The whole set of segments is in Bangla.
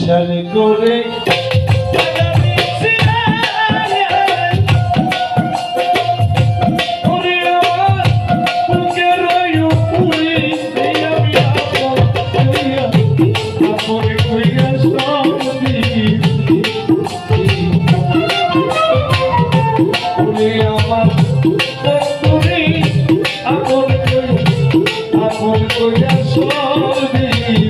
মিশন করে I'm gonna go down slowly.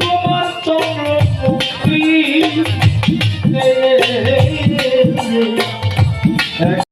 তোমার চন্দ্র